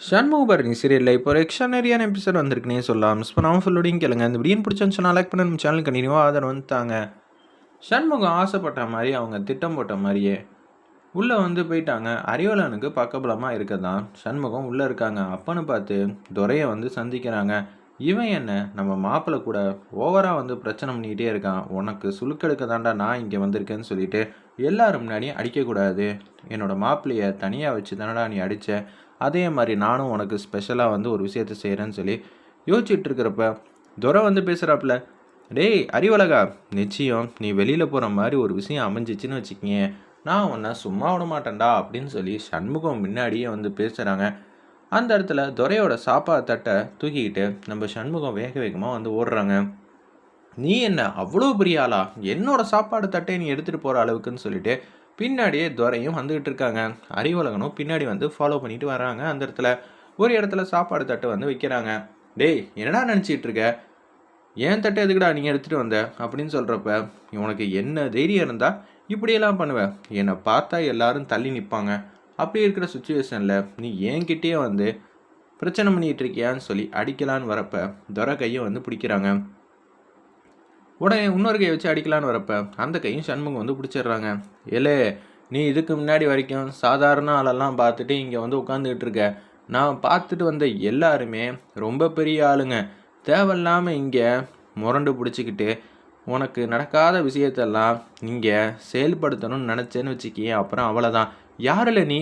சண்முகபரணி சீரியலில் இப்போ ஒரு எக்ஸ்ட்ரானரியான எபிசோட் வந்திருக்குனே சொல்லலாம். மிஸ் பண்ணாமல் ஃபுல்லோடையும் கேளுங்க. இந்த வீடியோ பிடிச்சிருந்துச்சுன்னா லைக் பண்ண நம்ம சேனல் கண்டினியூவாக ஆதரவு வந்துட்டாங்க. சண்முகம் ஆசைப்பட்ட மாதிரி அவங்க திட்டம் போட்ட மாதிரியே உள்ளே வந்து போயிட்டாங்க. அறிவலனுக்கு பக்கபலமாக இருக்க தான் சண்முகம் உள்ளே இருக்காங்க. அப்பன்னு பார்த்து துரையை வந்து சந்திக்கிறாங்க. இவன் என்ன? நம்ம மாப்பிள்ளை கூட ஓவராக வந்து பிரச்சனை பண்ணிக்கிட்டே இருக்கான். உனக்கு சுழுக்கெடுக்க தாண்டா நான் இங்கே வந்திருக்கேன்னு சொல்லிட்டு எல்லாரும் முன்னாடியும் அடிக்கக்கூடாது. என்னோடய மாப்பிள்ளையை தனியாக வச்சு தானடா நீ அடித்த அதே மாதிரி நானும் உனக்கு ஸ்பெஷலாக வந்து ஒரு விஷயத்த செய்கிறேன்னு சொல்லி யோசிச்சுட்டு இருக்கிறப்ப துரை வந்து பேசுகிறாப்புல டேய் அறிவழகா நிச்சயம் நீ வெளியில் போகிற மாதிரி ஒரு விஷயம் அமைஞ்சிச்சின்னு வச்சுக்கிங்க. நான் உன்னை சும்மா விட மாட்டேன்டா அப்படின்னு சொல்லி சண்முகம் முன்னாடியே வந்து பேசுகிறாங்க அந்த இடத்துல துரையோட சாப்பாடு தட்டை தூக்கிக்கிட்டு நம்ம சண்முகம் வேக வேகமாக வந்து ஓடுறாங்க. நீ என்ன அவ்வளோ பெரிய ஆளா? என்னோட சாப்பாடு தட்டை நீ எடுத்துகிட்டு போகிற அளவுக்குன்னு சொல்லிட்டு பின்னாடியே துரையும் வந்துக்கிட்டு இருக்காங்க. அறிவழகனும் பின்னாடி வந்து ஃபாலோ பண்ணிட்டு வராங்க. அந்த இடத்துல ஒரு இடத்துல சாப்பாடு தட்டு வந்து வைக்கிறாங்க. டேய் என்னடா நினச்சிட்டு இருக்க? ஏன் தட்டை எதுக்குடா நீங்கள் எடுத்துகிட்டு வந்த? அப்படின்னு சொல்கிறப்ப உனக்கு என்ன தைரியம் இருந்தால் இப்படியெல்லாம் பண்ணுவேன் என்னை பார்த்தா எல்லாரும் தள்ளி நிற்பாங்க அப்படி இருக்கிற சுச்சுவேஷனில் நீ என்கிட்டயே வந்து பிரச்சனை பண்ணிகிட்டு இருக்கியான்னு சொல்லி அடிக்கலான்னு வரப்ப துரை கையை வந்து பிடிக்கிறாங்க. உடனே இன்னொரு கையை வச்சு அடிக்கலான்னு வரப்ப அந்த கையும் சண்முகம் வந்து பிடிச்சிடுறாங்க. ஏலே நீ இதுக்கு முன்னாடி வரைக்கும் சாதாரண ஆளெல்லாம் பார்த்துட்டு இங்கே வந்து உட்காந்துக்கிட்டு இருக்க. நான் பார்த்துட்டு வந்த எல்லாருமே ரொம்ப பெரிய ஆளுங்க. தேவையில்லாமல் இங்கே முரண்டு பிடிச்சிக்கிட்டு உனக்கு நடக்காத விஷயத்தெல்லாம் இங்கே செயல்படுத்தணும்னு நினச்சேன்னு வச்சுக்கியே அப்புறம் அவ்வளோதான் யாரில் நீ?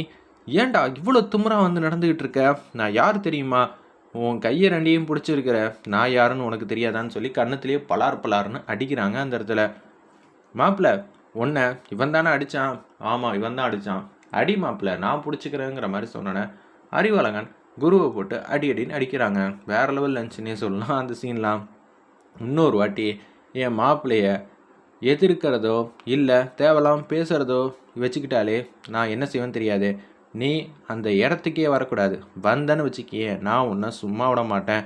ஏன்டா இவ்வளோ துமுறா வந்து நடந்துக்கிட்டு இருக்க? நான் யார் தெரியுமா? உன் கையை ரெண்டையும் பிடிச்சிருக்கிற நான் யாருன்னு உனக்கு தெரியாதான்னு சொல்லி கன்னத்திலேயே பலார் பலார்னு அடிக்கிறாங்க அந்த இடத்துல. மாப்பிள்ள உன்னை இவன் தானே அடித்தான் ஆமாம் இவன் தான் அடித்தான் அடி மாப்பிள்ள நான் பிடிச்சிக்கிறேங்கிற மாதிரி சொன்னேன் அறிவழகன் குருவை போட்டு அடி அடின்னு அடிக்கிறாங்க. வேற லெவல் லஞ்சுன்னே சொல்லலாம் அந்த சீன்லாம் இன்னொரு வாட்டி என் மாப்பிள்ளைய எதிர்க்கிறதோ இல்லை தேவலாம் பேசுகிறதோ வச்சுக்கிட்டாலே நான் என்ன செய்வேன்னு தெரியாது. நீ அந்த இடத்துக்கே வரக்கூடாது. வந்தேன்னு வச்சுக்கியே நான் உன்னை சும்மா விட மாட்டேன்.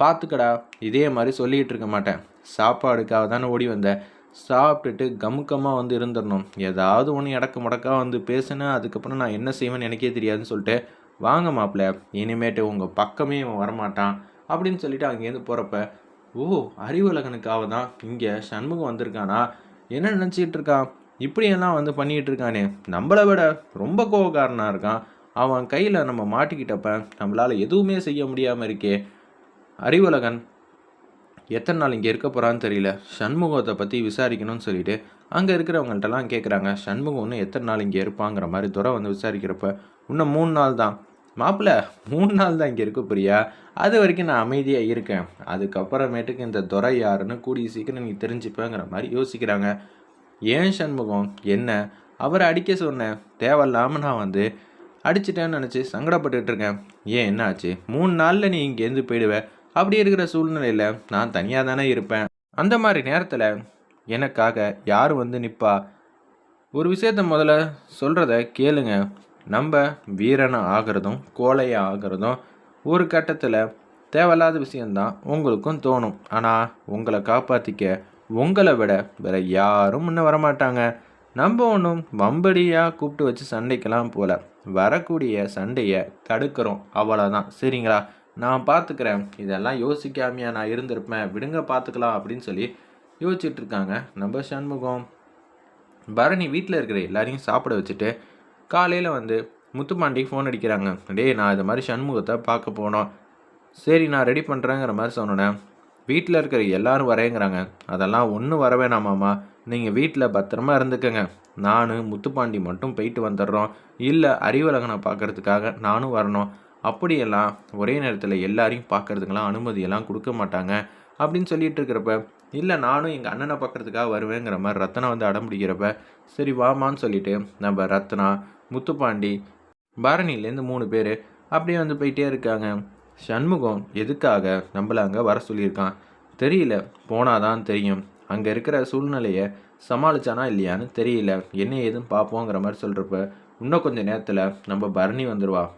பார்த்துக்கடா இதே மாதிரி சொல்லிக்கிட்டு இருக்க மாட்டேன். சாப்பாடுக்காக தானே ஓடி வந்தேன் சாப்பிட்டுட்டு கமுக்கமாக வந்து இருந்துடணும். ஏதாவது ஒன்று இடக்கு முடக்கா வந்து பேசுனா அதுக்கப்புறம் நான் என்ன செய்வேன்னு எனக்கே தெரியாதுன்னு சொல்லிட்டு வாங்க மாப்பிள்ள இனிமேட்டு உங்கள் பக்கமே இவன் வரமாட்டான் அப்படின்னு சொல்லிட்டு அங்கேருந்து போகிறப்ப ஓ அறிவுலகனுக்காக தான் இங்கே சண்முகம் வந்திருக்கானா? என்ன நினச்சிக்கிட்டு இருக்கான் இப்படியெல்லாம் வந்து பண்ணிகிட்டு இருக்கானே நம்மளை விட ரொம்ப கோவக்காரனாக இருக்கான். அவன் கையில் நம்ம மாட்டிக்கிட்டப்ப நம்மளால் எதுவுமே செய்ய முடியாமல் இருக்கே. அறிவுலகன் எத்தனை நாள் இங்கே இருக்க போகிறான்னு தெரியல. சண்முகத்தை பற்றி விசாரிக்கணும்னு சொல்லிட்டு அங்கே இருக்கிறவங்கள்ட்டலாம் கேட்குறாங்க சண்முகம் ஒன்று எத்தனை நாள் இங்கே இருப்பாங்கிற மாதிரி துறை வந்து விசாரிக்கிறப்ப இன்னும் மூணு நாள் தான். மாப்பிள்ள மூணு நாள் தான் இங்கே இருக்க போறியா? அது வரைக்கும் நான் அமைதியாக இருக்கேன். அதுக்கப்புறமேட்டுக்கு இந்த துறை யாருன்னு கூடிய சீக்கிரம் நீ தெரிஞ்சுப்பேங்கிற மாதிரி யோசிக்கிறாங்க. ஏன் சண்முகம்? என்ன? அவரை அடிக்க சொன்னேன் தேவையில்லாமல் நான் வந்து அடிச்சிட்டேன்னு நினச்சி சங்கடப்பட்டுட்டு இருக்கேன். ஏன் என்னாச்சு? மூணு நாளில் நீ இங்கேருந்து போயிடுவேன் அப்படி இருக்கிற சூழ்நிலையில் நான் தனியாக தானே இருப்பேன். அந்த மாதிரி நேரத்தில் எனக்காக யார் வந்து நிற்பா ஒரு விஷயத்த முதல்ல சொல்கிறத கேளுங்க. நம்ம வீரனை ஆகிறதும் கோழையாக ஆகிறதும் ஒரு கட்டத்தில் தேவையில்லாத விஷயந்தான் உங்களுக்கும் தோணும். ஆனால் உங்களை காப்பாற்றிக்க உங்களை விட வேற யாரும் முன்ன வரமாட்டாங்க. நம்ம ஒன்றும் வம்படியாக கூப்பிட்டு வச்சு சண்டைக்கெல்லாம் போல. வரக்கூடிய சண்டையை தடுக்கிறோம். அவ்வளோதான் சரிங்களா? நான் பார்த்துக்கிறேன் இதெல்லாம் யோசிக்காமையா நான் இருந்திருப்பேன். விடுங்க பார்த்துக்கலாம் அப்படின்னு சொல்லி யோசிச்சுட்டு இருக்காங்க நம்ம சண்முகம். பரணி வீட்டில் இருக்கிற எல்லாரையும் சாப்பிட வச்சுட்டு காலையில் வந்து முத்துப்பாண்டி ஃபோன் அடிக்கிறாங்க. டேய் நான் இது மாதிரி சண்முகத்தை பார்க்க போனோம். சரி நான் ரெடி பண்ணுறேங்கிற மாதிரி சொன்னேன் வீட்டில் இருக்கிற எல்லாரும் வரேங்கிறாங்க. அதெல்லாம் ஒன்றும் வர வேணாமாம்மா நீங்கள் வீட்டில் பத்திரமா இருந்துக்கங்க. நான் முத்துப்பாண்டி மட்டும் போயிட்டு வந்துடுறோம். இல்லை அறிவழகனை பார்க்கறதுக்காக நானும் வரணும். அப்படியெல்லாம் ஒரே நேரத்தில் எல்லாரையும் பார்க்கறதுக்கெல்லாம் அனுமதியெல்லாம் கொடுக்க மாட்டாங்க. அப்படின்னு சொல்லிட்டு இருக்கிறப்ப இல்லை நானும் எங்கள் அண்ணனை பார்க்கறதுக்காக வருவேங்கிற மாதிரி ரத்னா வந்து அடம் பிடிக்கிறப்ப சரி வாமான்னு சொல்லிட்டு நம்ம ரத்னா முத்துப்பாண்டி பரணிலேருந்து மூணு பேர் அப்படியே வந்து போயிட்டே இருக்காங்க. சண்முகம் எதுக்காக நம்மளை அங்கே வர சொல்லியிருக்கான்? தெரியல. போனாதான் தெரியும். அங்கே இருக்கிற சூழ்நிலையை சமாளிச்சானா இல்லையான்னு தெரியல. என்ன ஏதுன்னு பார்ப்போங்கிற மாதிரி சொல்கிறப்ப இன்னும் கொஞ்சம் நேரத்தில் நம்ம பரணி வந்துடுவா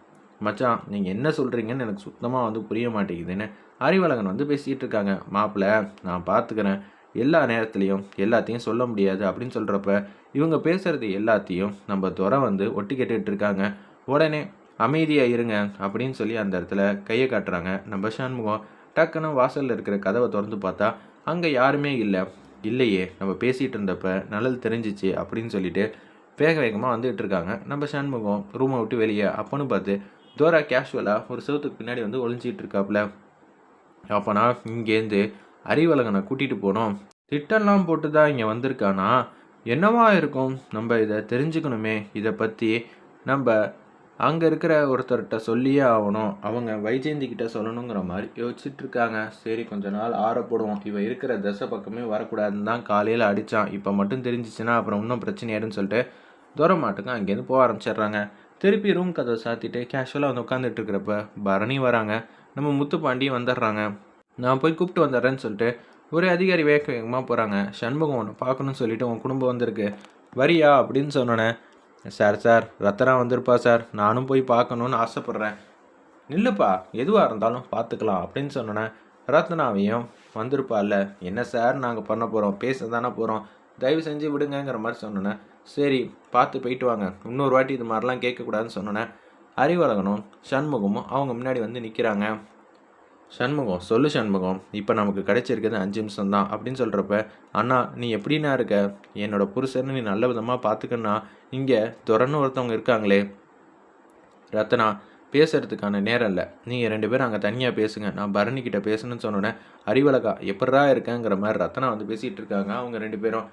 மச்சான் நீங்கள் என்ன சொல்கிறீங்கன்னு எனக்கு சுத்தமாக வந்து புரிய மாட்டேங்குதுன்னு அறிவழகன் வந்து பேசிகிட்டு இருக்காங்க. மாப்பிள்ள நான் பார்த்துக்கிறேன் எல்லா நேரத்துலையும் எல்லாத்தையும் சொல்ல முடியாது அப்படின்னு சொல்கிறப்ப இவங்க பேசுகிறது எல்லாத்தையும் நம்ம துறை வந்து ஒட்டி கேட்டுட்டு இருக்காங்க. உடனே அமைதியாக இருங்க அப்படின்னு சொல்லி அந்த இடத்துல கையை காட்டுறாங்க. நம்ம சண்முகம் டக்குன்னு வாசலில் இருக்கிற கதவை திறந்து பார்த்தா அங்கே யாருமே இல்லை. இல்லையே நம்ம பேசிகிட்டு இருந்தப்ப நல்லது தெரிஞ்சிச்சு அப்படின்னு சொல்லிட்டு வேக வேகமாக வந்துகிட்டு இருக்காங்க. நம்ம சண்முகம் ரூமை விட்டு வெளியே அப்போன்னு பார்த்து தோரா கேஷுவலாக ஒரு செவத்துக்கு பின்னாடி வந்து ஒளிஞ்சிட்டு இருக்காப்புல அப்போனா இங்கேருந்து அறிவலகனை கூட்டிகிட்டு போனோம். திட்டம்லாம் போட்டு தான் இங்கே வந்திருக்கானா? என்னவா இருக்கும்? நம்ம இதை தெரிஞ்சுக்கணுமே. இதை பற்றி நம்ம அங்கே இருக்கிற ஒருத்தர்கிட்ட சொல்லியே ஆகணும். அவங்க வைஜெயந்தி கிட்ட சொல்லணுங்கிற மாதிரி யோசிச்சுட்டு இருக்காங்க சரி கொஞ்ச நாள் ஆறப்படுவோம். இவன் இருக்கிற தசை பக்கமே வரக்கூடாதுன்னு தான் காலையில் அடித்தான் இப்போ மட்டும் தெரிஞ்சிச்சுன்னா அப்புறம் இன்னும் பிரச்சனையாடுன்னு சொல்லிட்டு தூரமாட்டுக்கு அங்கேருந்து போக ஆரம்பிச்சிடுறாங்க. திருப்பி ரூம் கதை சாத்திட்டு கேஷுவலாக வந்து உட்காந்துட்டு இருக்கிறப்ப பரணி வராங்க. நம்ம முத்துப்பாண்டி வந்துடுறாங்க. நான் போய் கூப்பிட்டு வந்துடுறேன்னு சொல்லிட்டு ஒரே அதிகாரி வேக வேகமாக போகிறாங்க சண்முகம் ஒன்று பார்க்கணும்னு சொல்லிட்டு உன் குடும்பம் வந்திருக்கு. வரியா அப்படின்னு சொன்னோன்னே சார் சார் ரத்தனா வந்திருப்பா சார். நானும் போய் பார்க்கணுன்னு ஆசைப்பட்றேன். நில்லுப்பா எதுவாக இருந்தாலும் பார்த்துக்கலாம் அப்படின்னு சொன்னோன்னே ரத்னாவையும் வந்திருப்பால்ல. என்ன சார் நாங்கள் பண்ண போகிறோம் பேச தானே போகிறோம் தயவு செஞ்சு விடுங்கங்கிற மாதிரி சொன்னோன்னே சரி பார்த்து போயிட்டு வாங்க. இன்னொரு வாட்டி இது மாதிரிலாம் கேட்கக்கூடாதுன்னு சொன்னோன்னே அறிவழகனும் சண்முகமும் அவங்க முன்னாடி வந்து நிற்கிறாங்க சண்முகம் சொல்லு சண்முகம் இப்போ நமக்கு கிடைச்சிருக்கிறது அஞ்சு நிமிஷம் தான் அப்படின்னு சொல்கிறப்ப அண்ணா நீ எப்படின்னா இருக்க? என்னோட புருஷன்னு நீ நல்ல விதமாக பார்த்துக்கன்னா இங்கே துறன்னு ஒருத்தவங்க இருக்காங்களே. ரத்னா பேசுறதுக்கான நேரம் இல்லை. நீங்கள் ரெண்டு பேரும் அங்கே தனியாக பேசுங்க. நான் பரணிக்கிட்ட பேசணும்னு சொன்னோன்னே அறிவழகா எப்படா இருக்கேங்கிற மாதிரி ரத்னா வந்து பேசிகிட்டு இருக்காங்க அவங்க ரெண்டு பேரும்.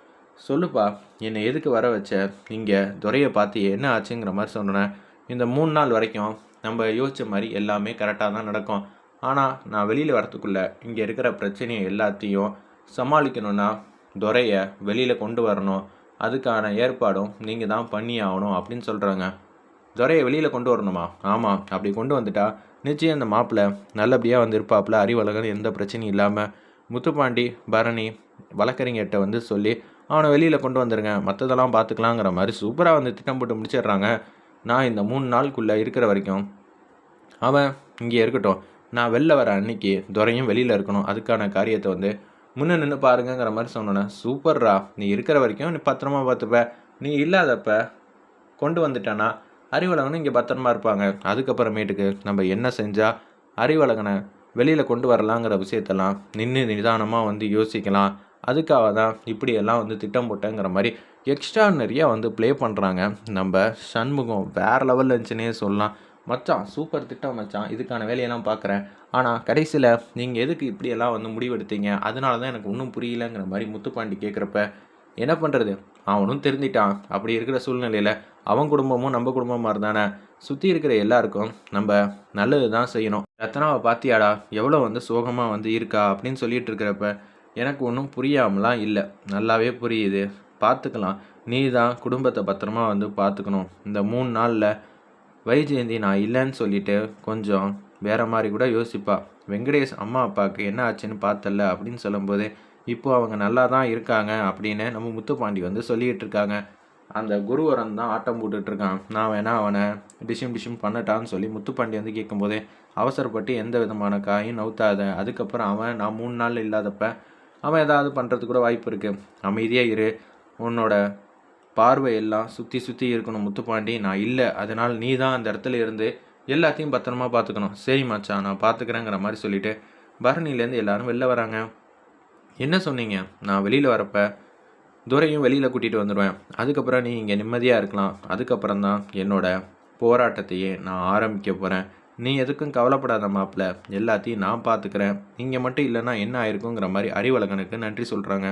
சொல்லுப்பா என்னை எதுக்கு வர வச்ச? இங்கே துறையை பார்த்து என்ன ஆச்சுங்கிற மாதிரி சொன்னோன்னே இந்த மூணு நாள் வரைக்கும் நம்ம யோசித்த மாதிரி எல்லாமே கரெக்டாக தான் நடக்கும். ஆனால் நான் வெளியில் வரத்துக்குள்ளே இங்கே இருக்கிற பிரச்சனையை எல்லாத்தையும் சமாளிக்கணும்னா துறையை வெளியில் கொண்டு வரணும். அதுக்கான ஏற்பாடும் நீங்கள் தான் பண்ணி ஆகணும் அப்படின்னு சொல்கிறாங்க துறையை வெளியில் கொண்டு வரணுமா? ஆமாம் அப்படி கொண்டு வந்துட்டா நிச்சயம் அந்த மாப்பிள்ளை நல்லபடியாக வந்து இருப்பாப்புல அறிவழகன் எந்த பிரச்சனையும் இல்லாமல் முத்துப்பாண்டி பரணி வழக்கறிஞர்கிட்ட வந்து சொல்லி அவனை வெளியில் கொண்டு வந்துடுங்க மற்றதெல்லாம் பார்த்துக்கலாங்கிற மாதிரி சூப்பராக வந்து திட்டம் போட்டு முடிச்சிடுறாங்க. நான் இந்த மூணு நாளுக்குள்ளே இருக்கிற வரைக்கும் அவன் இங்கே இருக்கட்டும். நான் வெளில வர அன்னைக்கு துறையும் வெளியில் இருக்கணும். அதுக்கான காரியத்தை வந்து முன்னே நின்று பாருங்கங்கிற மாதிரி சொன்னோன்னே சூப்பர்ரா நீ இருக்கிற வரைக்கும் நீ பத்திரமா பார்த்துப்ப. நீ இல்லாதப்ப கொண்டு வந்துட்டானா அறிவழகனும் இங்கே பத்திரமா இருப்பாங்க. அதுக்கப்புறமேட்டுக்கு நம்ம என்ன செஞ்சால் அறிவழகனை வெளியில் கொண்டு வரலாங்கிற விஷயத்தெல்லாம் நின்று நிதானமாக வந்து யோசிக்கலாம். அதுக்காக தான் இப்படியெல்லாம் வந்து திட்டம் போட்டேங்கிற மாதிரி எக்ஸ்ட்ரா நிறையா வந்து ப்ளே பண்ணுறாங்க நம்ம சண்முகம் வேறு லெவலில் இருந்துச்சுன்னே சொல்லலாம். மச்சான் சூப்பர் திட்டம் மச்சான் இதுக்கான வேலையெல்லாம் பார்க்குறேன். ஆனால் கடைசியில் நீங்கள் எதுக்கு இப்படியெல்லாம் வந்து முடிவெடுத்தீங்க? அதனால தான் எனக்கு ஒன்றும் புரியலங்கிற மாதிரி முத்துப்பாண்டி கேட்குறப்ப என்ன பண்ணுறது அவனும் தெரிஞ்சிட்டான். அப்படி இருக்கிற சூழ்நிலையில் அவன் குடும்பமும் நம்ம குடும்பமாக இருந்தானே சுற்றி இருக்கிற எல்லாருக்கும் நம்ம நல்லது தான் செய்யணும். ரத்தனாவை பார்த்தியாடா எவ்வளோ வந்து சோகமாக வந்து இருக்கா அப்படின்னு சொல்லிட்டு இருக்கிறப்ப எனக்கு ஒன்றும் புரியாமலாம் இல்லை. நல்லாவே புரியுது. பார்த்துக்கலாம் நீ தான் குடும்பத்தை பத்திரமா வந்து பார்த்துக்கணும் இந்த மூணு நாளில் வைஜெயந்தி நான் இல்லைன்னு சொல்லிட்டு கொஞ்சம் வேற மாதிரி கூட யோசிப்பா. வெங்கடேஷ் அம்மா அப்பாவுக்கு என்ன ஆச்சுன்னு பார்த்தல அப்படின்னு சொல்லும்போது இப்போது அவங்க நல்லா தான் இருக்காங்க அப்படின்னு நம்ம முத்துப்பாண்டி வந்து சொல்லிகிட்டு இருக்காங்க. அந்த குருவரன் தான் ஆட்டம் போட்டுட்ருக்கான் நான் வேணா அவனை டிஷிம் டிஷிம் பண்ணட்டான்னு சொல்லி முத்துப்பாண்டி வந்து கேட்கும்போதே அவசரப்பட்டு எந்த விதமான காயும் நவுத்தாத. அதுக்கப்புறம் அவன் நான் மூணு நாள் இல்லாதப்ப அவன் ஏதாவது பண்ணுறதுக்கு கூட வாய்ப்பு இருக்குது அமைதியாக இரு. உன்னோட பார்வை எல்லாம் சுற்றி சுற்றி இருக்கணும் முத்துப்பாண்டி. நான் இல்லை. அதனால் நீ தான் அந்த இடத்துல இருந்து எல்லாத்தையும் பத்திரமா பார்த்துக்கணும். சரி மச்சான் நான் பார்த்துக்கிறேங்கிற மாதிரி சொல்லிட்டு பரணிலேருந்து எல்லாரும் வெளில வராங்க. என்ன சொன்னீங்க? நான் வெளியில் வரப்ப துரையும் வெளியில் கூட்டிகிட்டு வந்துடுவேன் அதுக்கப்புறம் நீ இங்கே நிம்மதியாக இருக்கலாம். அதுக்கப்புறம் தான் என்னோட போராட்டத்தையே நான் ஆரம்பிக்க போகிறேன் நீ எதுக்கும் கவலைப்படாத மாப்பிள்ள. எல்லாத்தையும் நான் பார்த்துக்கிறேன். இங்கே மட்டும் இல்லைன்னா என்ன ஆயிருக்குங்கிற மாதிரி அறிவழகனுக்கு நன்றி சொல்கிறாங்க